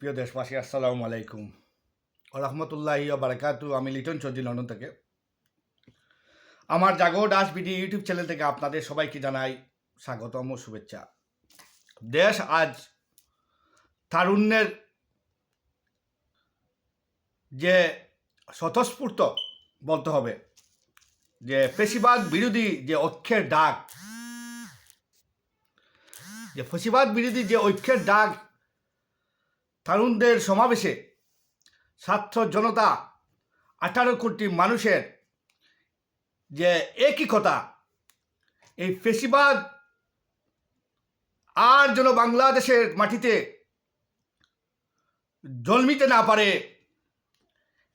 প্রিয় দেশবাসী, আসসালামু আলাইকুম। রহমতুল্লাহ বারাকাতু আমি লিটন চৌধুরী লন্ডন থেকে। আমার Jago Das BD YouTube channel থেকে আপনাদের সবাইকে জানাই স্বাগতম ও শুভেচ্ছা। দেশ আজ তারুণ্যের যে স্বতঃস্ফূর্ত বলতে হবে, যে পেশিবাদ বিরোধী যে ঐক্যের ডাক যে ফসিবাদ বিরোধী যে ঐক্যের ডাক তরুণদের সমাবেশে ছাত্র জনতা আঠারো কোটি মানুষের যে একই কথা এই ফেসিবাদ আর যেন বাংলাদেশের মাটিতে জন্মিতে না পারে,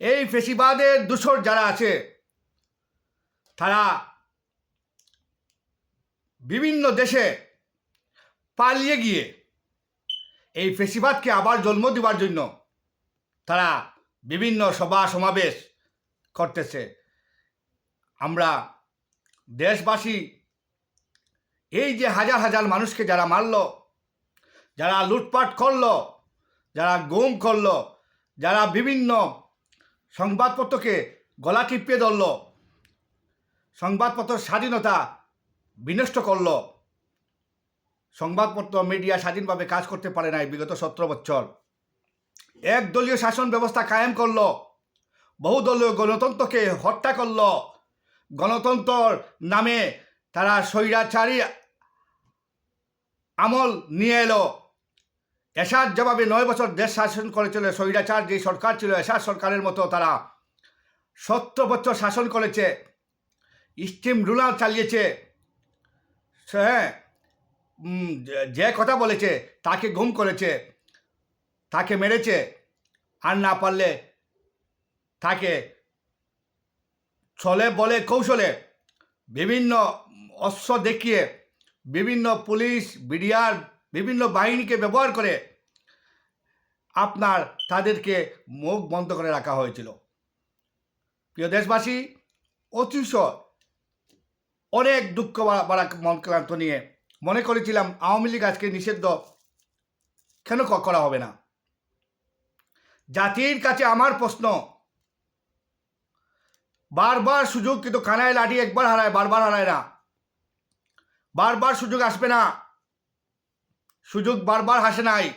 এই ফেসিবাদের দূষর যারা আছে, তারা বিভিন্ন দেশে পালিয়ে গিয়ে এই ফেসিবাদকে আবার জন্ম দেওয়ার জন্য তারা বিভিন্ন সভা সমাবেশ করতেছে। আমরা দেশবাসী এই যে হাজার হাজার মানুষকে যারা মারল, যারা লুটপাট করল, যারা গুম করল, যারা বিভিন্ন সংবাদপত্রকে গলা টিপিয়ে ধরল, সংবাদপত্র স্বাধীনতা বিনষ্ট করল সংবাদপত্র মিডিয়া স্বাধীনভাবে কাজ করতে পারে নাই বিগত সতেরো বছর। একদলীয় শাসন ব্যবস্থা কায়েম করল, বহুদলীয় গণতন্ত্রকে হত্যা করল। গণতন্ত্রর নামে তারা স্বৈরাচারী আমল নিয়ে এলো। এসার জবাবে নয় বছর দেশ শাসন করেছিল, স্বৈরাচার যে সরকার ছিল এসার সরকারের মতো তারা সত্তর বছর শাসন করেছে। স্টিম রুলার চালিয়েছে। হ্যাঁ যে- কথা বলেছে, তাকে গুম করেছে, তাকে মেরেছে, আর না পারলে তাকে ছলে বলে কৌশলে বিভিন্ন অস্ত্র দেখিয়ে, বিভিন্ন পুলিশ, বিডিআর, বিভিন্ন বাহিনীকে ব্যবহার করে আপনার তাদেরকে মুখ বন্ধ করে রাখা হয়েছিল। প্রিয় দেশবাসী অতিশ অনেক দুঃখ বাড়া- বাড়া মন ক্লান্ত নিয়ে মনে করেছিলাম আওয়ামী লীগ আজকে নিষিদ্ধ, কেন করা হবে না? জাতির কাছে আমার প্রশ্ন। বারবার সুযোগ কিন্তু কানায় লাঠি একবার হারায়, বারবার হারায় না। বারবার সুযোগ আসবে না। সুযোগ বারবার হাসে নাই।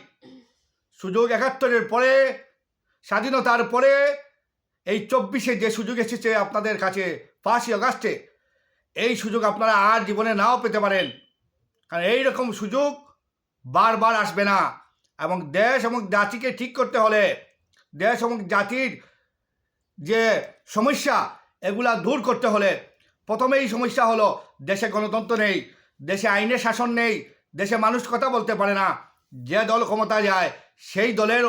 সুযোগ একাত্তরের পরে, স্বাধীনতার পরে, এই চব্বিশে যে সুযোগ এসেছে আপনাদের কাছে, পাঁচই আগস্টে, এই সুযোগ আপনারা আর জীবনে নাও পেতে পারেন। কারণ এই রকম সুযোগ বারবার আসবে না। এবং দেশ এবং জাতিকে ঠিক করতে হলে, দেশ এবং জাতির যে সমস্যা, এগুলা দূর করতে হলে প্রথমেই সমস্যা হলো দেশে গণতন্ত্র নেই, দেশে আইনের শাসন নেই, দেশে মানুষ কথা বলতে পারে না। যে দল ক্ষমতা যায়, সেই দলের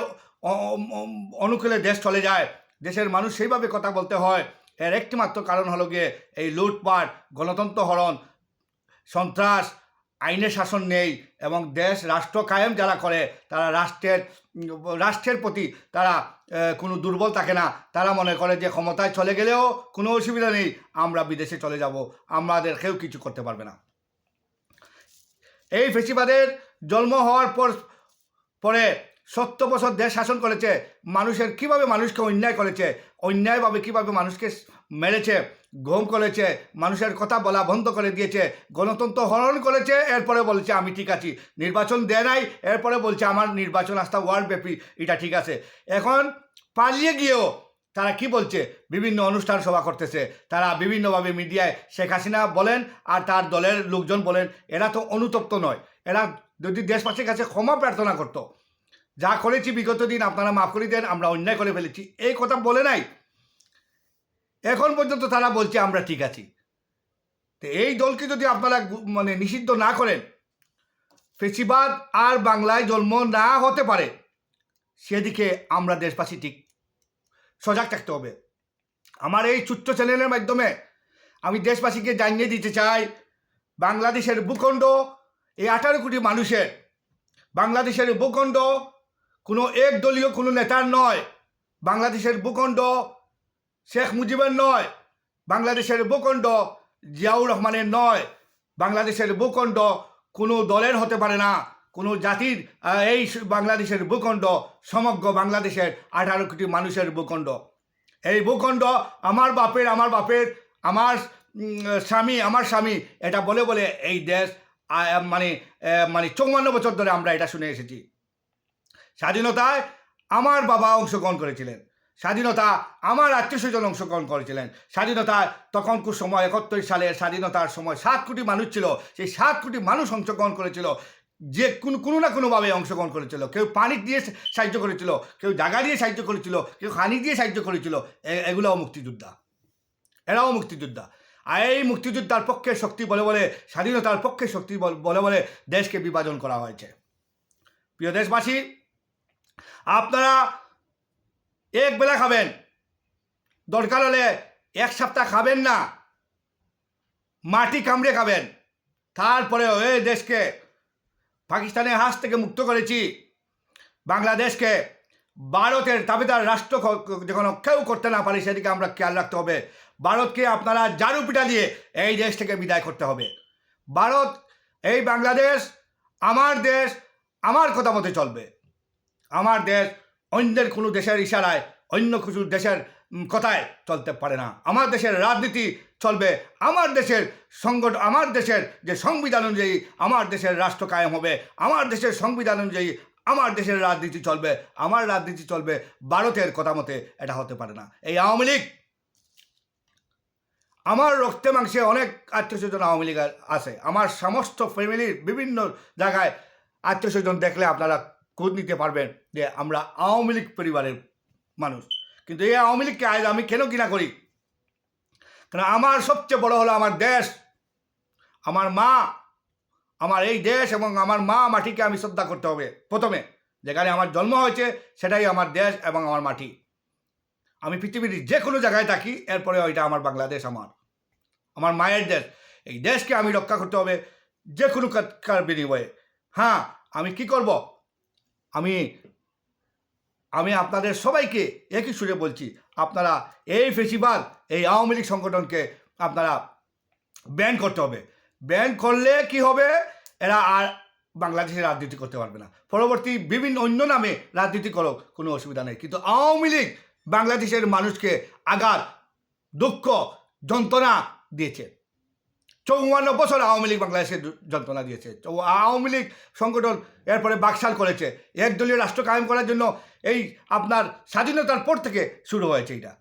অনুকূলে দেশ চলে যায়। দেশের মানুষ সেইভাবে কথা বলতে হয়। এর একটিমাত্র কারণ হলো গিয়ে এই লুটপাট, গণতন্ত্র হরণ, সন্ত্রাস আইনের শাসন নেই এবং দেশ, রাষ্ট্র কায়েম যারা করে, তারা রাষ্ট্রের রাষ্ট্রের প্রতি তারা কোনো দুর্বল থাকে না। তারা মনে করে যে ক্ষমতায় চলে গেলেও কোনো অসুবিধা নেই, আমরা বিদেশে চলে যাব। আমাদের কেউ কিছু করতে পারবে না। এই ফেসিবাদের জন্ম হওয়ার পর, পরে সত্তর বছর দেশ শাসন করেছে। মানুষের কীভাবে মানুষকে অন্যায় করেছে, অন্যায়ভাবে কীভাবে মানুষকে মেরেছে ঘুম করেছে, মানুষের কথা বলা বন্ধ করে দিয়েছে, গণতন্ত্র হরণ করেছে, এরপরে বলছে, আমি ঠিক আছি। নির্বাচন দেয় নাই, এরপরে বলছে, আমার নির্বাচন আস্থা ওয়ার্ল্ড ব্যাপী এটা ঠিক আছে। এখন পালিয়ে গিয়েও তারা কি বলছে? বিভিন্ন অনুষ্ঠান সভা করতেছে। তারা বিভিন্নভাবে মিডিয়ায় শেখ হাসিনা বলেন আর তার দলের লোকজন বলেন, এরা তো অনুতপ্ত নয়। এরা যদি দেশবাসীর কাছে ক্ষমা প্রার্থনা করতো, যা করেছি বিগত দিন, আপনারা মাফ করে দেন, আমরা অন্যায় করে ফেলেছি। এই কথা বলে নাই। এখন পর্যন্ত তারা বলছে আমরা ঠিক আছি। তো এই দলকে যদি আপনারা মানে নিষিদ্ধ না করেন, ফেসিবাদ আর বাংলায় জন্ম না হতে পারে, সেদিকে আমরা দেশবাসী ঠিক সজাগ থাকতে হবে। আমার এই ছোট্ট চ্যানেলের মাধ্যমে আমি দেশবাসীকে জানিয়ে দিতে চাই, বাংলাদেশের ভূখণ্ড, এই আঠারো কোটি মানুষের বাংলাদেশের ভূখণ্ড, কোনো এক দলীয় কোনো নেতার নয়, বাংলাদেশের ভূখণ্ড শেখ মুজিবের নয়, বাংলাদেশের ভূখণ্ড জিয়াউর রহমানের নয়, বাংলাদেশের ভূখণ্ড কোনো দলের হতে পারে না, কোনো জাতির এই বাংলাদেশের ভূখণ্ড সমগ্র বাংলাদেশের আঠারো কোটি মানুষের ভূখণ্ড। এই ভূখণ্ড আমার বাপের আমার বাপের, আমার স্বামী আমার স্বামী, এটা বলে বলে এই দেশ মানে মানে চৌবান্ন বছর ধরে আমরা এটা শুনে এসেছি। স্বাধীনতায় আমার বাবা অংশগ্রহণ করেছিলেন। স্বাধীনতা আমার আত্মীয় স্বজন অংশগ্রহণ করেছিলেন। স্বাধীনতায় তখনকার সময় একাত্তর সালের স্বাধীনতার সময় সাত কোটি মানুষ ছিল। সেই সাত কোটি মানুষ অংশগ্রহণ করেছিল। যে কোনো কোনো না কোনোভাবে অংশগ্রহণ করেছিল। কেউ পানি দিয়ে সাহায্য করেছিল, কেউ জায়গা দিয়ে সাহায্য করেছিল, কেউ হানি দিয়ে সাহায্য করেছিল। এগুলোও মুক্তিযোদ্ধা। এরাও মুক্তিযোদ্ধা। আর এই মুক্তিযোদ্ধার পক্ষে শক্তি বলে বলে, স্বাধীনতার পক্ষে শক্তি বলে বলে দেশকে বিভাজন করা হয়েছে। প্রিয় দেশবাসী, আপনারা এক বেলা খাবেন। দরকার হলে এক সপ্তাহ খাবেন না। মাটি কামড়ে খাবেন। তারপরে এই দেশকে, পাকিস্তানের হাত থেকে মুক্ত করেছি। বাংলাদেশকে ভারতের দাবিদার রাষ্ট্র যখন কেউ করতে না পারে, সেদিকে আমরা খেয়াল রাখতে হবে। ভারতকে আপনারা জারু পিটা দিয়ে এই দেশ থেকে বিদায় করতে হবে। ভারত, এই বাংলাদেশ আমার দেশ, আমার কথা মতে চলবে। আমার দেশ অন্যের কোনো দেশের ইশারায়, অন্য কিছু দেশের কথায় চলতে পারে না। আমার দেশের রাজনীতি চলবে, আমার দেশের সংগঠন আমার দেশের যে সংবিধান অনুযায়ী আমার দেশের রাষ্ট্র কায়েম হবে, আমার দেশের সংবিধান অনুযায়ী আমার দেশের রাজনীতি চলবে, আমার রাজনীতি চলবে ভারতের কথা মতে, এটা হতে পারে না। এই আওয়ামী লীগ, আমার রক্তে মাংসে অনেক আত্মীয় স্বজন আওয়ামী লীগ আছে। আমার সমস্ত ফ্যামিলির বিভিন্ন জায়গায় আত্মীয় স্বজন দেখলে আপনারা খোঁজ নিতে পারবেন যে আমরা আওয়ামী লীগ পরিবারের মানুষ। কিন্তু এই আওয়ামী লীগকে আজ আমি কেন কিনা করি? কারণ আমার সবচেয়ে বড় হলো আমার দেশ, আমার মা, আমার এই দেশ এবং আমার মা মাটিকে আমি শ্রদ্ধা করতে হবে। প্রথমে, যেখানে আমার জন্ম হয়েছে সেটাই আমার দেশ এবং আমার মাটি। আমি পৃথিবীর যে কোনো জায়গায় থাকি এরপরে ওইটা আমার বাংলাদেশ আমার। আমার মায়ের দেশ। এই দেশকে আমি রক্ষা করতে হবে যে কোনো বিনিময়ে। হ্যাঁ আমি কি করব? আমি আমি আপনাদের সবাইকে একই সুরে বলছি, আপনারা এই ফেস্টিভাল এই আওয়ামী লীগ সংগঠনকে আপনারা ব্যান করতে হবে। ব্যান করলে কি হবে? এরা আর বাংলাদেশে রাজনীতি করতে পারবে না। পরবর্তী বিভিন্ন অন্য নামে রাজনীতি করো, কোনো অসুবিধা নেই। কিন্তু আওয়ামী লীগ বাংলাদেশের মানুষকে আঘাত, দুঃখ, যন্ত্রণা দিয়েছে। চৌবান্ন বছর আওয়ামী লীগ বাংলাদেশে দু- যন্ত্রণা দিয়েছে। আওয়ামী লীগ সংগঠন এরপরে বাকশাল করেছে। একদলীয় রাষ্ট্র কায়েম করার জন্য এই আপনার স্বাধীনতার পর থেকে শুরু হয়েছে এটা।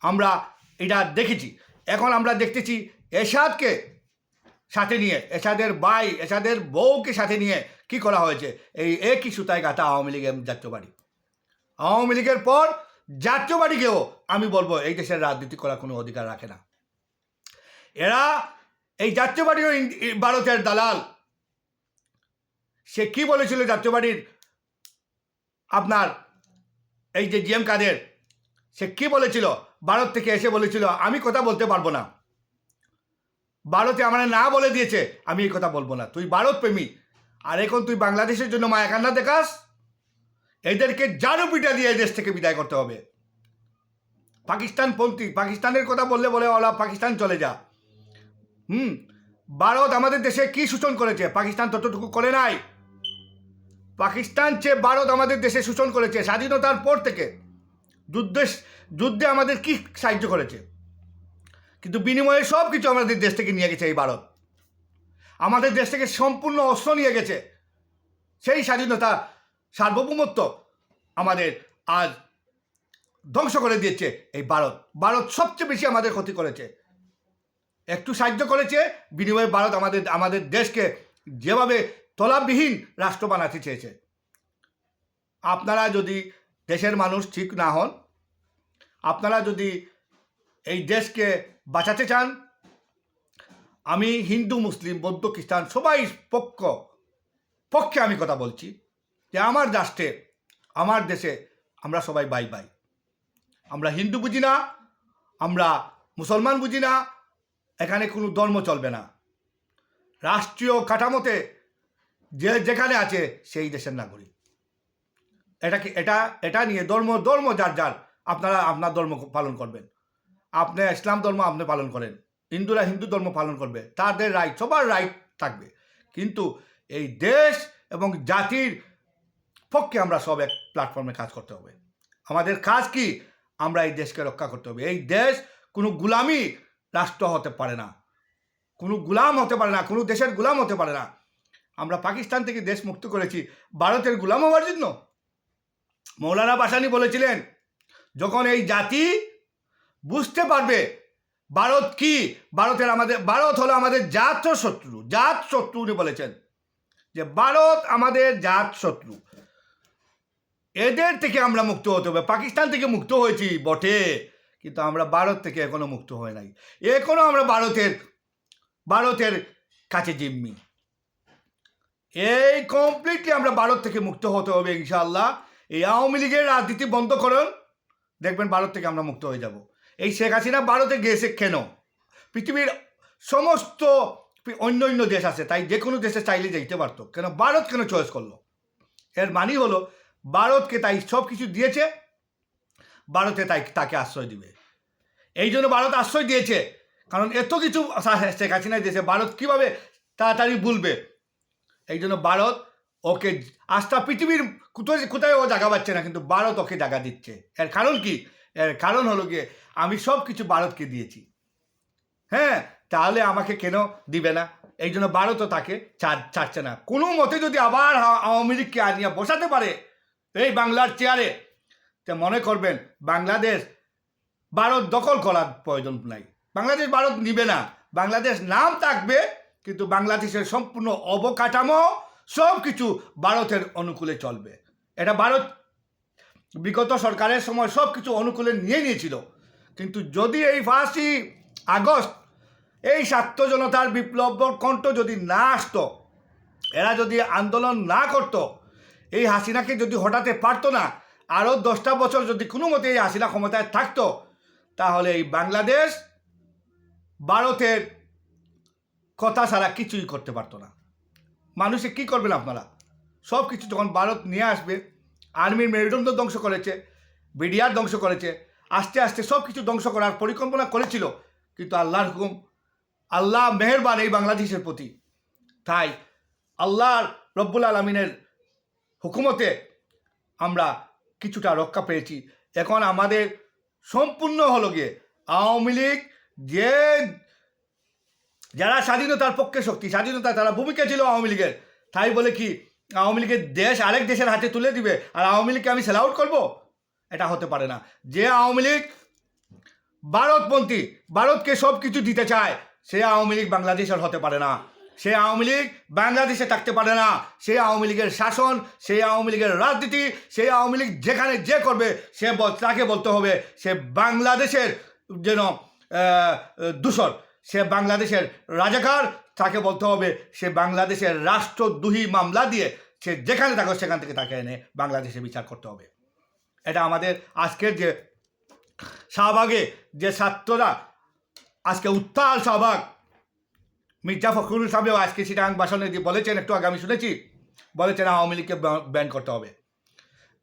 আমরা এটা দেখেছি। এখন আমরা দেখতেছি এরশাদকে সাথে নিয়ে, এরশাদের ভাই, এরশাদের বউকে সাথে নিয়ে কি করা হয়েছে? এই একই সুতায় গাঁথা আওয়ামী লীগের জাতীয় বাড়ি। আওয়ামী লীগের পর জাতীয় বাড়িকেও আমি বলব এই দেশের রাজনীতি করার কোনো অধিকার রাখে না। এরা এই জাতীয় বাড়িও ভারতের দালাল। সে কি বলেছিল জাতীয় বাড়ির আপনার এই যে জিএম কাদের, সে কি বলেছিল? ভারত থেকে এসে বলেছিল, আমি কথা বলতে পারব না। ভারতে আমার না বলে দিয়েছে, আমি এই কথা বলব না। তুই ভারত প্রেমী। আর এখন তুই বাংলাদেশের জন্য মায়া কান্না দেখাস? এদেরকে জারু পিটা দিয়ে দেশ থেকে বিদায় করতে হবে। পাকিস্তান পন্থী পাকিস্তানের কথা বললে বলে, ওলা, পাকিস্তান চলে যা। হুম, ভারত আমাদের দেশে কি শোষণ করেছে? পাকিস্তান ততটুকু করে নাই। পাকিস্তান চেয়ে ভারত আমাদের দেশে শোষণ করেছে, স্বাধীনতার পর থেকে। যুদ্ধে যুদ্ধে আমাদের কি সাহায্য করেছে? কিন্তু বিনিময়ে সব কিছু আমাদের দেশ থেকে নিয়ে গেছে এই ভারত। আমাদের দেশ থেকে সম্পূর্ণ অস্ত্র নিয়ে গেছে। সেই স্বাধীনতা, সার্বভৌমত্ব আমাদের আজ ধ্বংস করে দিয়েছে এই ভারত। ভারত সবচেয়ে বেশি আমাদের ক্ষতি করেছে। একটু সাহায্য করেছে। বিনিময়ে ভারত আমাদের আমাদের দেশকে যেভাবে তলাবিহীন রাষ্ট্র বানাতে চেয়েছে। আপনারা যদি দেশের মানুষ ঠিক না হন, আপনারা যদি এই দেশকে বাঁচাতে চান, আমি হিন্দু, মুসলিম, বৌদ্ধ, খ্রিস্টান সবাই পক্ষ, পক্ষে আমি কথা বলছি যে আমার রাষ্ট্রে, আমার দেশে আমরা সবাই বাই বাই। আমরা হিন্দু বুঝি না, আমরা মুসলমান বুঝি না এখানে কোনো ধর্ম চলবে না। রাষ্ট্রীয় কাঠামোতে যে যেখানে আছে, সেই দেশের নাগরিক। এটা কি, এটা এটা নিয়ে ধর্ম ধর্ম যার যার, আপনারা আপনার ধর্ম পালন করবেন। আপনি ইসলাম ধর্ম আপনি পালন করেন। হিন্দুরা হিন্দু ধর্ম পালন করবে। তাদের রাইট, সবার রাইট থাকবে। কিন্তু এই দেশ এবং জাতির পক্ষে আমরা সব এক প্ল্যাটফর্মে কাজ করতে হবে। আমাদের কাজ কি? আমরা এই দেশকে রক্ষা করতে হবে। এই দেশ কোনো গুলামি রাষ্ট্র হতে পারে না। কোনো গুলাম হতে পারে না, কোনো দেশের গুলাম হতে পারে না। আমরা পাকিস্তান থেকে দেশ মুক্ত করেছি। ভারতের গুলাম হওয়ার জন্য মৌলানা বাসানি বলেছিলেন, যখন এই জাতি বুঝতে পারবে ভারত কি, ভারতের আমাদের, ভারত হলো আমাদের জাত শত্রু জাত শত্রু উনি বলেছেন, যে ভারত আমাদের জাত শত্রু এদের থেকে আমরা মুক্ত হতে হবে। পাকিস্তান থেকে মুক্ত হয়েছি বটে। কিন্তু আমরা ভারত থেকে এখনও মুক্ত হয়ে নাই। এখনও আমরা ভারতের ভারতের কাছে জিম্মি। এই কমপ্লিটলি আমরা ভারত থেকে মুক্ত হতে হবে ইনশাআল্লাহ। এই আওয়ামী লীগের রাজনীতি বন্ধ করুন, দেখবেন ভারত থেকে আমরা মুক্ত হয়ে যাব। এই শেখ হাসিনা ভারতে গিয়েছে কেন? পৃথিবীর সমস্ত অন্য অন্য দেশ আছে, তাই যে কোনো দেশে চাইলে যেতে পারতো। কেন? ভারত কেন চয়েস করল? এর মানে হলো, ভারতকে তাই সব কিছু দিয়েছে ভারতে তাই তাকে আশ্রয় দিবে। এই জন্য ভারত আশ্রয় দিয়েছে। কারণ এত কিছু সা- শেখ হাসিনা দিয়েছে ভারত কীভাবে তাড়াতাড়ি ভুলবে? এই জন্য ভারত ওকে আস্থা পৃথিবীর কোথায় কোথায় ও জায়গা পাচ্ছে না, কিন্তু ভারত ওকে জায়গা দিচ্ছে। এর কারণ কি? এর কারণ হলো গিয়ে আমি সব কিছু ভারতকে দিয়েছি। হ্যাঁ তাহলে আমাকে কেন দিবে না? এই জন্য ভারতও তাকে ছাড়- ছাড়ছে না। কোনো মতে যদি আবার আওয়ামী লীগকে আনিয়ে বসাতে পারে, এই বাংলার চেয়ারে তে মনে করবেন, বাংলাদেশ ভারত দখল করার প্রয়োজন নাই। বাংলাদেশ ভারত নিবে না। বাংলাদেশ নাম থাকবে, কিন্তু বাংলাদেশের সম্পূর্ণ অবকাঠামো সব কিছু ভারতের অনুকূলে চলবে। এটা ভারত বিগত সরকারের সময় সব কিছু অনুকূলে নিয়ে নিয়েছিল। কিন্তু যদি এই ফার্স্টই আগস্ট, এই ছাত্র জনতার বিপ্লব কণ্ঠ যদি না আসতো, এরা যদি আন্দোলন না করতো, এই হাসিনাকে যদি হটাতে পারতো না আরও দশটা বছর যদি কোনো মতে এই হাসিনা ক্ষমতায় থাকতো, তাহলে এই বাংলাদেশ ভারতের কথা ছাড়া কিছুই করতে পারতো না। মানুষে কি করবেন আপনারা? সব কিছু যখন ভারত নিয়ে আসবে, আর্মির মেরুদণ্ড ধ্বংস করেছে, বিডিআর ধ্বংস করেছে, আস্তে আস্তে সব কিছু ধ্বংস করার পরিকল্পনা করেছিল, কিন্তু আল্লাহর হুকুম, আল্লাহ মেহেরবান এই বাংলাদেশের প্রতি। তাই আল্লাহর রব্বুল আলমিনের হুকুমতে আমরা কিছুটা রক্ষা পেয়েছি। এখন আমাদের সম্পূর্ণ হলো গিয়ে আওয়ামী লীগ যে যারা স্বাধীনতার পক্ষে শক্তি, স্বাধীনতা তারা ভূমিকা ছিল আওয়ামী লীগের। তাই বলে কি, আওয়ামী লীগের দেশ আরেক দেশের হাতে তুলে দিবে আর আওয়ামী লীগকে আমি সেল আউট করব? এটা হতে পারে না। যে আওয়ামী লীগ ভারতপন্থী ভারতকে সব কিছু দিতে চায়, সে আওয়ামী লীগ বাংলাদেশের হতে পারে না। সে আওয়ামী লীগ বাংলাদেশে থাকতে পারে না। সে আওয়ামী লীগের শাসন সেই আওয়ামী লীগের রাজনীতি সেই আওয়ামী লীগ যেখানে যে করবে, সে তাকে বলতে হবে সে বাংলাদেশের যেন দূষণ, সে বাংলাদেশের রাজাকার, তাকে বলতে হবে সে বাংলাদেশের রাষ্ট্রদ্রোহী মামলা দিয়ে সে যেখানে থাকো সেখান থেকে তাকে এনে বাংলাদেশে বিচার করতে হবে। এটা আমাদের আজকের যে শাহবাগে যে ছাত্ররা, আজকে উত্তাল শাহবাগ মির্জা ফখরুল সাহেব আজকে সিটাং ভাষণে দিয়ে বলেছেন, একটু আগে আমি শুনেছি। বলেছেন আওয়ামী লীগকে ব্যান করতে হবে।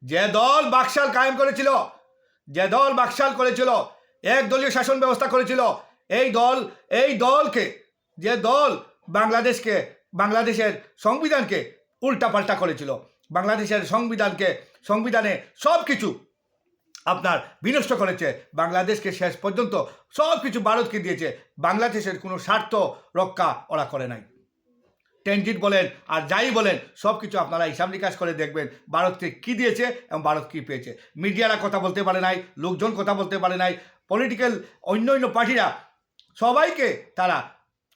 যে দল বাকশাল কায়েম করেছিল, যে দল বাকশাল করেছিল, এক দলীয় শাসন ব্যবস্থা করেছিল, এই দল, এই দলকে, যে দল বাংলাদেশকে, বাংলাদেশের সংবিধানকে উল্টাপাল্টা করেছিল। বাংলাদেশের সংবিধানকে, সংবিধানে সব কিছু আপনার বিনষ্ট করেছে। বাংলাদেশকে শেষ পর্যন্ত সব কিছু ভারতকে দিয়েছে। বাংলাদেশের কোনো স্বার্থ রক্ষা ওরা করে নাই। টেনজিট বলেন আর যাই বলেন, সব কিছু আপনারা হিসাব নিকাশ করে দেখবেন ভারতকে কী দিয়েছে এবং ভারত কী পেয়েছে। মিডিয়ারা কথা বলতে পারে নাই, লোকজন কথা বলতে পারে নাই, পলিটিক্যাল অন্য অন্য পার্টিরা সবাইকে তারা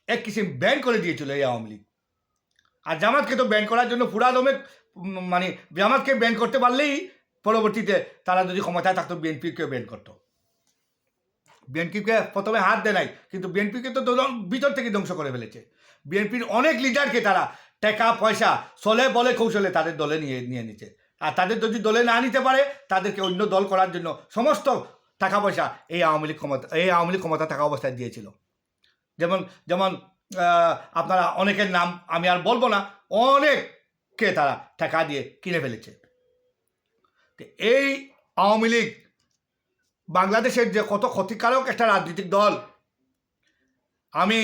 এক কিসিম ব্যান করে দিয়েছিল এই আওয়ামী লীগ। আর জামাতকে তো ব্যান করার জন্য পুরা দমে মানে জামাতকে ব্যান করতে পারলেই পরবর্তীতে তারা যদি ক্ষমতায় থাকতো বিএনপিকে ব্যান করতো। বিএনপিকে প্রথমে হাত দেয় নাই, কিন্তু বিএনপিকে তো ভিতর থেকে ধ্বংস করে ফেলেছে। বিএনপির অনেক লিডারকে তারা টাকা, পয়সা, চলে বলে কৌশলে তাদের দলে নিয়ে নিয়ে নিচ্ছে আর তাদের যদি দলে না নিতে পারে, তাদেরকে অন্য দল করার জন্য সমস্ত টাকা, পয়সা এই আওয়ামী লীগ ক্ষমতা, এই আওয়ামী লীগ ক্ষমতা থাকা অবস্থায় দিয়েছিল। যেমন যেমন আপনারা অনেকের নাম আমি আর বলব না, অনেককে তারা টাকা দিয়ে কিনে ফেলেছে। এই আওয়ামী লীগ বাংলাদেশের যে কত ক্ষতিকারক একটা রাজনৈতিক দল, আমি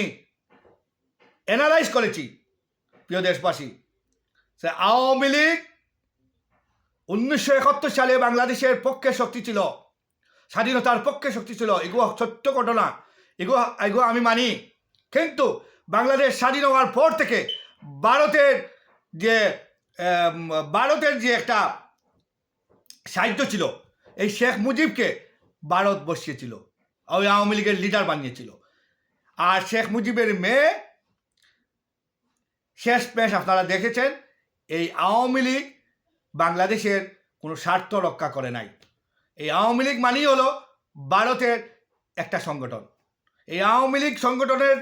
অ্যানালাইজ করেছি, প্রিয় দেশবাসী। সে আওয়ামী লীগ উনিশশো একাত্তর সালে বাংলাদেশের পক্ষে শক্তি ছিল, স্বাধীনতার পক্ষে শক্তি ছিল, এগুলো সত্য ঘটনা, এগুলো এগুলো আমি মানি। কিন্তু বাংলাদেশ স্বাধীন হওয়ার পর থেকে ভারতের যে ভারতের যে একটা সাহিত্য ছিল। এই শেখ মুজিবকে ভারত বসিয়েছিল। ওই আওয়ামী লীগের লিডার বানিয়েছিল। আর শেখ মুজিবের মেয়ে, শেষ পেশ আপনারা দেখেছেন, এই আওয়ামী লীগ বাংলাদেশের কোনো স্বার্থ রক্ষা করে নাই। এই আওয়ামী লীগ মানেই হলো ভারতের একটা সংগঠন। এই আওয়ামী লীগ সংগঠনের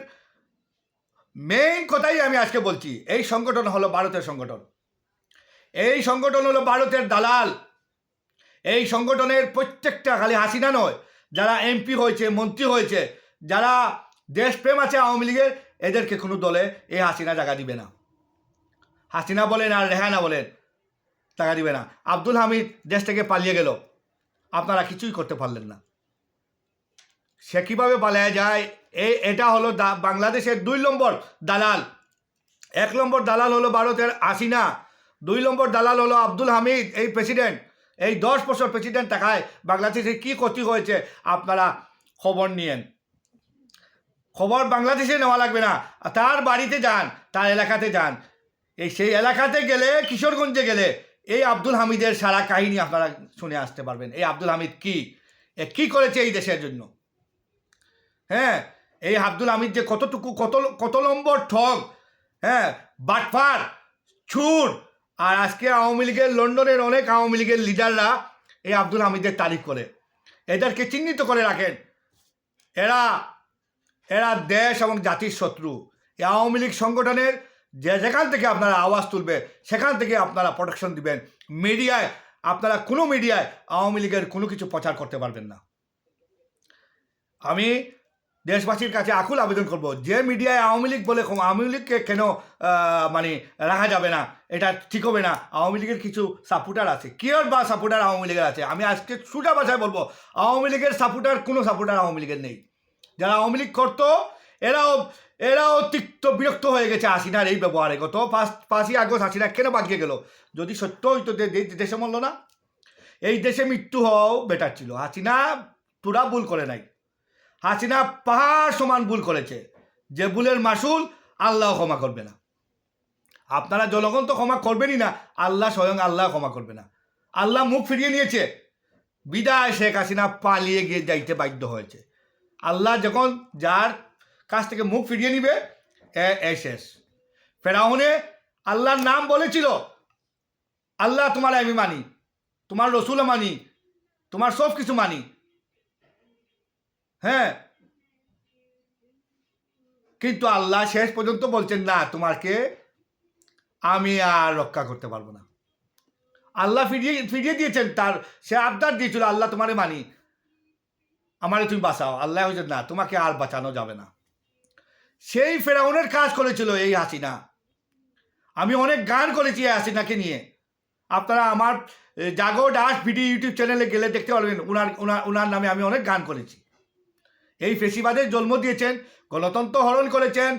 মেইন কথাই আমি আজকে বলছি, এই সংগঠন হলো ভারতের সংগঠন। এই সংগঠন হলো ভারতের দালাল। এই সংগঠনের প্রত্যেকটা খালি হাসিনা নয়, যারা এমপি হয়েছে, মন্ত্রী হয়েছে, যারা দেশপ্রেম আছে আওয়ামী লীগের, এদেরকে কোনো দলে এই হাসিনা জায়গা দিবে না। হাসিনা বলেন আর রেহানা বলেন টাকা দিবে না। আব্দুল হামিদ দেশ থেকে পালিয়ে গেল, আপনারা কিছুই করতে পারলেন না। সে কীভাবে পালিয়ে যায়? এই এটা হলো বাংলাদেশের দুই নম্বর দালাল। এক নম্বর দালাল হলো ভারতের হাসিনা, দুই নম্বর দালাল হলো আব্দুল হামিদ, এই প্রেসিডেন্ট। এই দশ বছর প্রেসিডেন্ট থাকায় বাংলাদেশে কী ক্ষতি হয়েছে, আপনারা খবর নিয়েন। খবর বাংলাদেশে নেওয়া লাগবে না, তার বাড়িতে যান, তার এলাকাতে যান। এই সেই এলাকাতে গেলে, কিশোরগঞ্জে গেলে, এই আব্দুল হামিদের সারা কাহিনী আপনারা শুনে আসতে পারবেন। এই আব্দুল হামিদ কি? এ কি করেছে এই দেশের জন্য? হ্যাঁ এই আব্দুল হামিদ যে কতটুকু, কত কত নম্বর ঠগ হ্যাঁ বাটফার ছুর আর আজকে আওয়ামী লীগের লন্ডনের অনেক আওয়ামী লীগের লিডাররা এই আব্দুল হামিদের তারিফ করে। এদেরকে চিহ্নিত করে রাখেন। এরা এরা দেশ এবং জাতির শত্রু। এই আওয়ামী লীগ সংগঠনের যে, যেখান থেকে আপনারা আওয়াজ তুলবে সেখান থেকে আপনারা প্রোটেকশন দিবেন। মিডিয়ায়, আপনারা কোনো মিডিয়ায় আওয়ামী লীগের কোনো কিছু প্রচার করতে পারবেন না। আমি দেশবাসীর কাছে আকুল আবেদন করব। যে মিডিয়ায় আওয়ামী লীগ বলে আওয়ামী লীগকে কেন মানে রাখা যাবে না, এটা ঠিক হবে না, আওয়ামী লীগের কিছু সাপোর্টার আছে। কিয়র বা সাপোর্টার আওয়ামী লীগের আছে? আমি আজকে সুটা ভাষায় বলব, আওয়ামী লীগের সাপোর্টার কোনো সাপোর্টার আওয়ামী লীগের নেই। যারা আওয়ামী লীগ করতো, এরাও এরাও তিক্ত বিরক্ত হয়ে গেছে হাসিনার এই ব্যবহারে। গত পাঁচ, পাঁচই আগস্ট হাসিনা কেন বাগিয়ে গেল? যদি সত্য হইতো দেশে মরল না। এই দেশে মৃত্যু হওয়াও বেটার ছিল। হাসিনা তোরা ভুল করে নাই। হাসিনা পাহাড় সমান ভুল করেছে। যে ভুলের মাসুল আল্লাহ ক্ষমা করবে না। আপনারা জনগণ তো ক্ষমা করবেনই না, আল্লাহ স্বয়ং আল্লাহ ক্ষমা করবে না। আল্লাহ মুখ ফিরিয়ে নিয়েছে। বিদায় শেখ হাসিনা পালিয়ে গিয়ে যাইতে বাধ্য হয়েছে। আল্লাহ যখন যার কাছ থেকে মুখ ফিরিয়ে নিবে, এ শেষ। ফেরাউনে আল্লাহর নাম বলেছিল, আল্লাহ তোমার আমি মানি, তোমার রসুলও মানি, তোমার সব কিছু মানি। হ্যাঁ। কিন্তু আল্লাহ শেষ পর্যন্ত বলছেন, না, তোমাকে আমি আর রক্ষা করতে পারব না। আল্লাহ ফিরিয়ে ফিরিয়ে দিয়েছেন তার, সে আবদার দিয়েছিল, আল্লাহ তোমারে মানি, আমারে তুমি বাঁচাও। আল্লাহ হয়েছে না, তোমাকে আর বাঁচানো যাবে না। সেই ফেরাউনের কাজ করেছিল এই হাসিনা। আমি অনেক গান করেছি এই হাসিনাকে নিয়ে। আপনারা আমার জাগো ডাস ভিডিও ইউটিউব চ্যানেলে গেলে দেখতে পারবেন ওনার ওনার ওনার নামে আমি অনেক গান করেছি। এই ফেসিবাদের জন্ম দিয়েছেন, গণতন্ত্র হরণ করেছেন,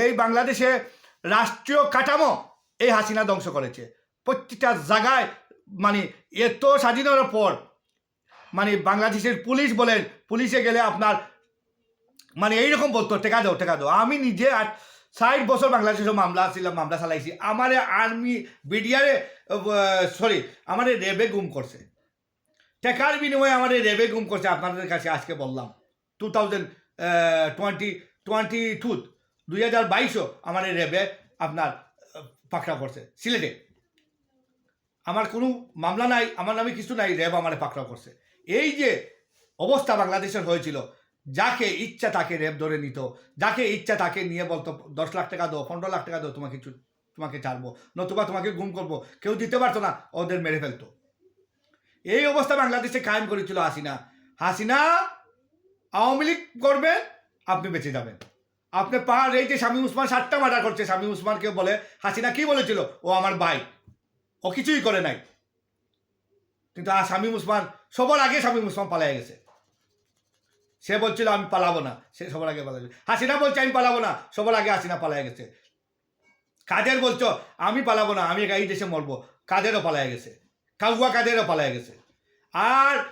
এই বাংলাদেশে রাষ্ট্রীয় কাঠামো এই হাসিনা ধ্বংস করেছে। প্রত্যেকটা জায়গায় মানে এত স্বাধীনতার পর মানে বাংলাদেশের পুলিশ বলেন, পুলিশে গেলে আপনার মানে এইরকম বলতো টেকা দাও টেকা দাও। আমি নিজে আর ষাট বছর বাংলাদেশের মামলা ছিলাম, মামলা চালাইছি। আমারে আর্মি বিডিআরে সরি, আমারে রেবে গুম করছে। টেকার বিনিময়ে আমারে রেবে গুম করছে, আপনাদের কাছে আজকে বললাম। Two thousand twenty twenty two দুই হাজার বাইশও আমার এই রেবে আপনার পাকড়া করছে। সিলেটে। আমার কোনো মামলা নাই, আমার নামে কিছু নাই, র্যাব আমার পাকড়াও করছে। এই যে অবস্থা বাংলাদেশের হয়েছিল, যাকে ইচ্ছা তাকে র্যাব ধরে নিত, যাকে ইচ্ছা তাকে নিয়ে বলতো, দশ লাখ টাকা দাও, পনেরো লাখ টাকা দাও, তোমাকে তোমাকে ছাড়বো, নতুবা তোমাকে গুম করব, কেউ দিতে পারতো না, ওদের মেরে ফেলতো। এই অবস্থা বাংলাদেশে কায়েম করেছিল হাসিনা। হাসিনা আওয়ামী লীগ করবে আপনি বেঁচে যাবেন। আপনি পাহাড় এই যে স্বামী উসমান সাতটা মার্ডার করছে। স্বামী উসমানকে বলে, হাসিনা কি বলেছিল? ও আমার ভাই। ও কিছুই করে নাই। কিন্তু আর স্বামী উসমান, সবার আগে স্বামী উসমান পালিয়ে গেছে। সে বলছিল, আমি পালাবো না। সে সবার আগে পালাবে। হাসিনা বলছে, আমি পালাবো না। সবার আগে হাসিনা পালিয়ে গেছে। কাদের বলছো, আমি পালাবো না, আমি এই দেশে মরবো। কাদেরও পালায় গেছে। কাউয়া কাদেরও পালায় গেছে। আর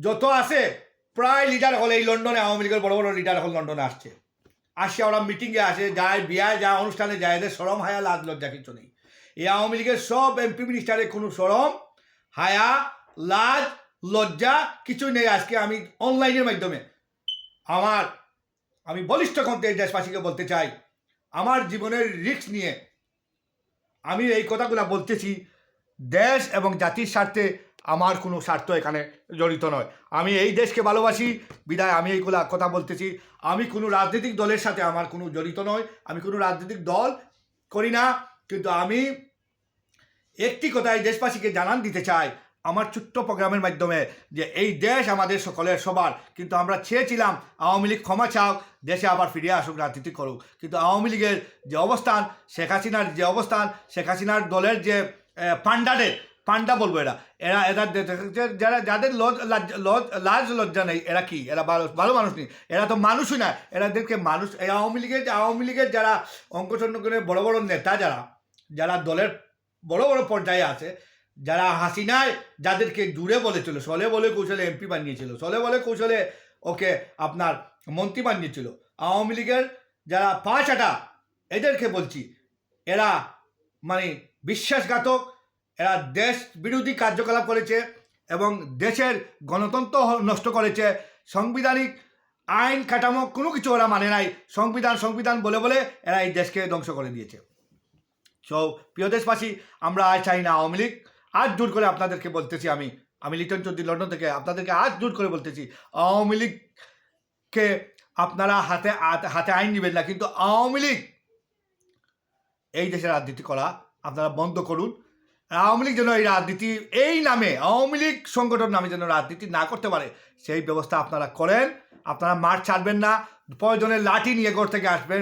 যত আছে প্রায় লিডার হল এই লন্ডনে আওয়ামী লীগের বড় বড় লিডার হল লন্ডনে আসছে। আসে ওরা মিটিংয়ে আসে, যায়, বিয়ায়, যায়, অনুষ্ঠানে যায়, এদের সরম হায়া, লাজ, লজ্জা কিছু নেই। এই আওয়ামী লীগের সব এমপি মিনিস্টারের কোনো সরম, হায়া, লাজ, লজ্জা, কিছুই নেই আজকে আমি অনলাইনের মাধ্যমে। আমার, আমি বলিষ্ঠ কণ্ঠে দেশবাসীকে বলতে চাই, আমার জীবনের রিস্ক নিয়ে আমি এই কথাগুলো বলতেছি, দেশ এবং জাতির স্বার্থে আমার কোনো স্বার্থ এখানে জড়িত নয়। আমি এই দেশকে ভালোবাসি। বিদায় আমি এইগুলা কথা বলতেছি। আমি কোনো রাজনৈতিক দলের সাথে আমার কোনো জড়িত নয় আমি কোনো রাজনৈতিক দল করি না। কিন্তু আমি একটি কথা এই দেশবাসীকে জানান দিতে চাই। আমার ছোট্ট প্রোগ্রামের মাধ্যমে যে এই দেশ আমাদের সকলের সবার। কিন্তু আমরা চেয়েছিলাম আওয়ামী লীগ ক্ষমা চাও দেশে আবার ফিরে আসুক রাজনীতি করুক। কিন্তু আওয়ামী লীগের যে অবস্থান শেখ হাসিনার যে অবস্থান শেখ হাসিনার দলের যে আহ, পান্ডাদের পান্ডা বলব এরা। এরা এরা যারা যাদের লজ লাজ- লজ- লাজ লজ্জা নেই, এরা কি? এরা ভালো মানুষ নেই। এরা তো মানুষই না। এরাদেরকে মানুষ আওয়ামী লীগের আওয়ামী লীগের যারা অঙ্কচন্দ্রের বড় বড় নেতা যারা যারা দলের বড় বড় পর্যায়ে আছে, যারা হাসিনায় যাদেরকে দূরে বলেছিল সলে বলে কৌশলে এমপি বানিয়েছিল সলে বলে কৌশলে ওকে আপনার মন্ত্রী বানিয়েছিল, আওয়ামী লীগের যারা পাঁচাটা এদেরকে বলছি, এরা মানে বিশ্বাসঘাতক এরা দেশ বিরোধী কার্যকলাপ করেছে এবং দেশের গণতন্ত্র নষ্ট করেছে। সাংবিধানিক আইন কাঠামো কোনো কিছু ওরা মানে নাই। সংবিধান সংবিধান বলে বলে এরা এই দেশকে ধ্বংস করে দিয়েছে। সো প্রিয় দেশবাসী, আমরা আজ চাই না আওয়ামী লীগ। আজ দূর করে আপনাদেরকে বলতেছি আমি। আমি লিটন চৌধুরী লন্ডন থেকে আপনাদেরকে আজ দূর করে বলতেছি, আওয়ামী লীগকে আপনারা হাতে হাতে- হাতে আইন নেবেন না, কিন্তু আওয়ামী লীগ এই দেশে রাজনীতি করা আপনারা বন্ধ করুন। আওয়ামী লীগ যেন এই রাজনীতি, এই নামে আওয়ামী লীগ সংগঠন নামে যেন রাজনীতি না করতে পারে, সেই ব্যবস্থা আপনারা করেন। আপনারা মাঠ ছাড়বেন না প্রয়োজনে লাঠি নিয়ে ঘর থেকে আসবেন,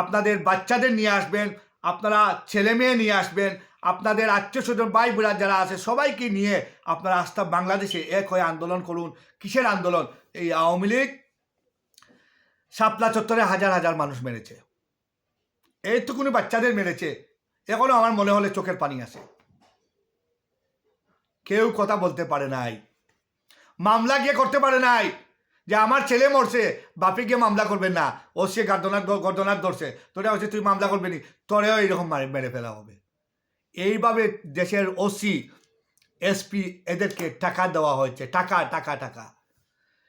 আপনাদের বাচ্চাদের নিয়ে আসবেন, আপনারা ছেলে মেয়ে নিয়ে আসবেন, আপনাদের আত্মীয় স্বজন ভাই বোরা যারা আছে, সবাইকে নিয়ে আপনারা আস্থা বাংলাদেশে এক হয়ে আন্দোলন করুন। কিসের আন্দোলন? এই আওয়ামী লীগ শাপলা চত্বরে হাজার হাজার মানুষ মেরেছে। এইটুকুনি বাচ্চাদের মেরেছে। এখনও আমার মনে হলে চোখের পানি আসে। কেউ কথা বলতে পারে নাই। মামলা গিয়ে করতে পারে নাই যে আমার ছেলে মরছে, বাপে গিয়ে মামলা করবেন না। ও সে গর্দনার গর্দনার ধরছে। তোরা হচ্ছে তুই মামলা করবে নি, তোরেও এইরকম মারে মেরে ফেলা হবে। এইভাবে দেশের ওসি, এসপি এদেরকে টাকা দেওয়া হয়েছে। টাকা টাকা টাকা।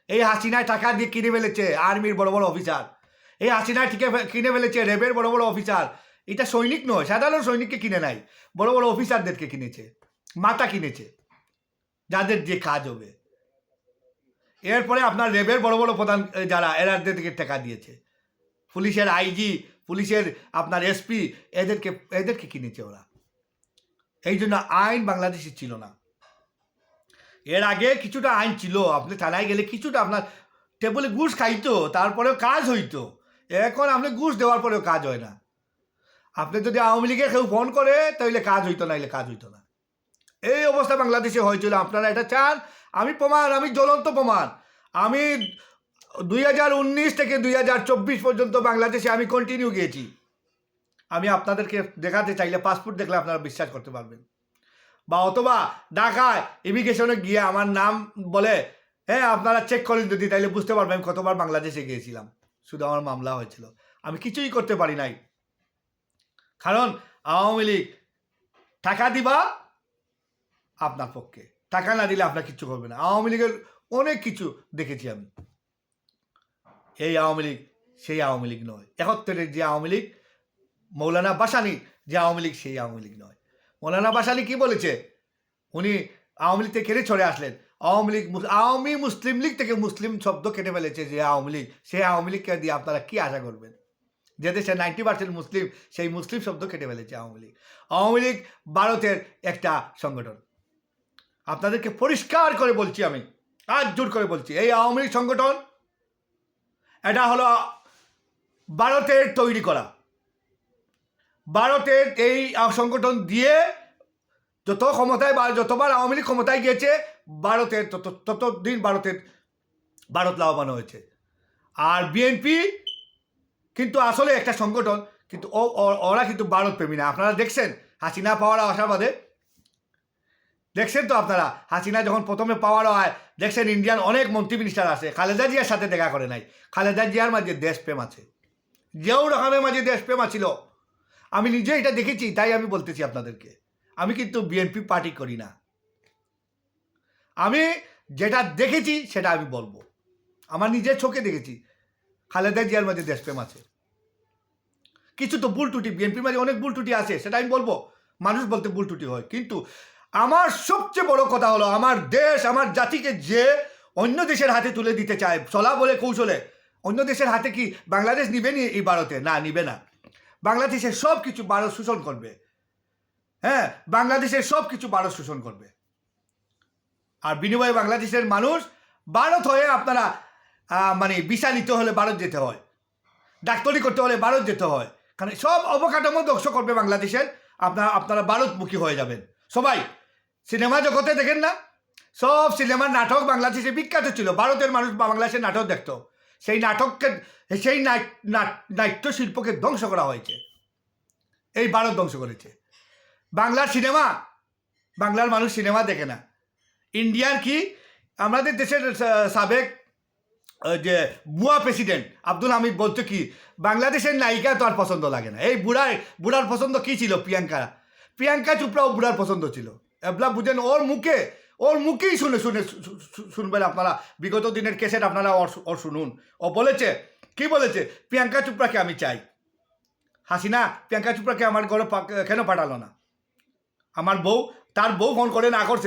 এই হাসিনায় টাকা দিয়ে কিনে ফেলেছে আর্মির বড় বড় অফিসার। এই হাসিনায় ঠিকে কিনে ফেলেছে রেবের বড় বড় অফিসার। এটা সৈনিক নয়, সাধারণ সৈনিককে কিনে নাই। বড় বড় অফিসারদেরকে কিনেছে। মাতা কিনেছে। যাদের যে কাজ হবে। এরপরে আপনার রেবের বড় বড় প্রধান যারা এরাদেরকে টাকা দিয়েছে। পুলিশের আইজি, পুলিশের আপনার এসপি, এদেরকে এদেরকে কিনেছে ওরা। এই জন্য আইন বাংলাদেশে ছিল না। এর আগে কিছুটা আইন ছিল, আপনি থানায় গেলে কিছুটা আপনার টেবলে ঘুষ খাইতো, তারপরেও কাজ হইতো। এখন আপনি ঘুষ দেওয়ার পরেও কাজ হয় না। আপনি যদি আওয়ামী লীগের কেউ ফোন করে তাহলে কাজ হইতো না এলে কাজ হইতো না। এই অবস্থা বাংলাদেশে হয়েছিল। আপনারা এটা চান? আমি প্রমাণ, আমি জ্বলন্ত প্রমাণ। আমি দুই হাজার উনিশ থেকে দুই হাজার চব্বিশ পর্যন্ত বাংলাদেশে আমি কন্টিনিউ গিয়েছি। আমি আপনাদেরকে দেখাতে চাইলে পাসপোর্ট দেখলে আপনারা বিশ্বাস করতে পারবেন। বা অথবা ঢাকায় ইমিগ্রেশনে গিয়ে আমার নাম বলে হ্যাঁ আপনারা চেক করেন যদি, তাইলে বুঝতে পারবেন কতবার বাংলাদেশে গিয়েছিলাম। শুধু আমার মামলা হয়েছিল। আমি কিছুই করতে পারি নাই। কারণ আওয়ামী লীগ টাকা দিবা আপনার পক্ষে। টাকা না দিলে আপনার কিচ্ছু করবে না। আওয়ামী লীগের অনেক কিছু দেখেছি আমি। এই আওয়ামী লীগ সেই আওয়ামী লীগ নয়। একাত্তরের যে আওয়ামী লীগ, মৌলানা বাসানি যে আওয়ামী লীগ সেই আওয়ামী লীগ নয়। মৌলানা বাসানি কি বলেছে? উনি আওয়ামী লীগ থেকে চলে আসলেন। আওয়ামী লীগ আওয়ামী মুসলিম লীগ থেকে মুসলিম শব্দ কেটে ফেলেছে যে আওয়ামী লীগ, সেই আওয়ামী লীগকে দিয়ে আপনারা কি আশা করবেন? যে দেশে নাইনটি পার্সেন্ট মুসলিম, সেই মুসলিম শব্দ কেটে ফেলেছে আওয়ামী লীগ। আওয়ামী লীগ ভারতের একটা সংগঠন। আপনাদেরকে পরিষ্কার করে বলছি আমি আজ জোর করে বলছি, এই আওয়ামী লীগ সংগঠন, এটা হলো ভারতের তৈরি করা। ভারতের এই সংগঠন দিয়ে যত ক্ষমতায় বা যতবার আওয়ামী লীগ ক্ষমতায় গিয়েছে, ভারতের তত, ততদিন ভারতের, ভারত লাভবান হয়েছে। আর বিএনপি কিন্তু আসলে একটা সংগঠন, কিন্তু ও ওরা কিন্তু ভারত প্রেমী না। আপনারা দেখছেন, হাসিনা পাওয়ার আশাবাদে দেখছেন তো আপনারা? হাসিনা যখন প্রথমে পাওয়ার হয়, দেখছেন ইন্ডিয়ান অনেক মন্ত্রী মিনিস্টার আছে, খালেদা জিয়ার সাথে দেখা করে নাই। খালেদা জিয়ার মাঝে দেশপ্রেম আছে। যেও রকমের মাঝে দেশপ্রেম ছিল আমি নিজে এটা দেখেছি, তাই আমি বলতেছি আপনাদেরকে। আমি কিন্তু বিএনপি পার্টি করি না। আমি যেটা দেখেছি, সেটা আমি বলব। আমার নিজের চোখে দেখেছি, খালেদা জিয়ার মাঝে দেশপ্রেম আছে। কিছু তো ভুল টুটি বিএনপির মাঝে অনেক ভুল টুটি আছে, সেটা আমি বলব। মানুষ বলতে ভুল টুটি হয়, কিন্তু আমার সবচেয়ে বড় কথা হলো আমার দেশ, আমার জাতিকে যে অন্য দেশের হাতে তুলে দিতে চায়, চলা বলে কৌশলে, অন্য দেশের হাতে কি বাংলাদেশ নিবে নি এই ভারতে? না, নিবে না। বাংলাদেশের সব কিছু ভারত শোষণ করবে। হ্যাঁ বাংলাদেশের সব কিছু ভারত শোষণ করবে। আর বিনিময়ে বাংলাদেশের মানুষ ভারত হয়ে আপনারা মানে ভিসা নিতে হলে ভারত যেতে হয়। ডাক্তারি করতে হলে ভারত যেতে হয়। কারণ সব অবকাঠামো ধ্বংস করবে বাংলাদেশের। আপনারা আপনারা ভারতমুখী হয়ে যাবেন। সবাই, সিনেমা জগতে দেখেন না? সব সিনেমার নাটক বাংলাদেশে বিখ্যাত ছিল। ভারতের মানুষ বাংলাদেশের নাটক দেখতো। সেই নাটককে, সেই নাট- নাট- নাট্য শিল্পকে ধ্বংস করা হয়েছে। এই ভারত ধ্বংস করেছে। বাংলার সিনেমা, বাংলার মানুষ সিনেমা দেখে না। ইন্ডিয়ার কি? আমাদের দেশের সাবেক যে বুয়া প্রেসিডেন্ট আব্দুল হামিদ বলতো কি, বাংলাদেশের নায়িকা তো আর পছন্দ লাগে না। এই বুড়ার বুড়ার পছন্দ কি ছিল প্রিয়াঙ্কা? প্রিয়াঙ্কা চোপড়াও বুড়ার পছন্দ ছিল। এবলা বুঝেন, ওর মুখে, ওর মুখেই শুনে শুনে শুনবেন আপনারা। বিগত দিনের কেসেট আপনারা ওর ওর শুনুন। ও বলেছে, কি বলেছে? প্রিয়াঙ্কা চোপড়াকে আমি চাই। হাসিনা, প্রিয়াঙ্কা চোপড়াকে আমার ঘরে কেন পাঠালো না? আমার বউ, তার বউ ফোন করে না করছে।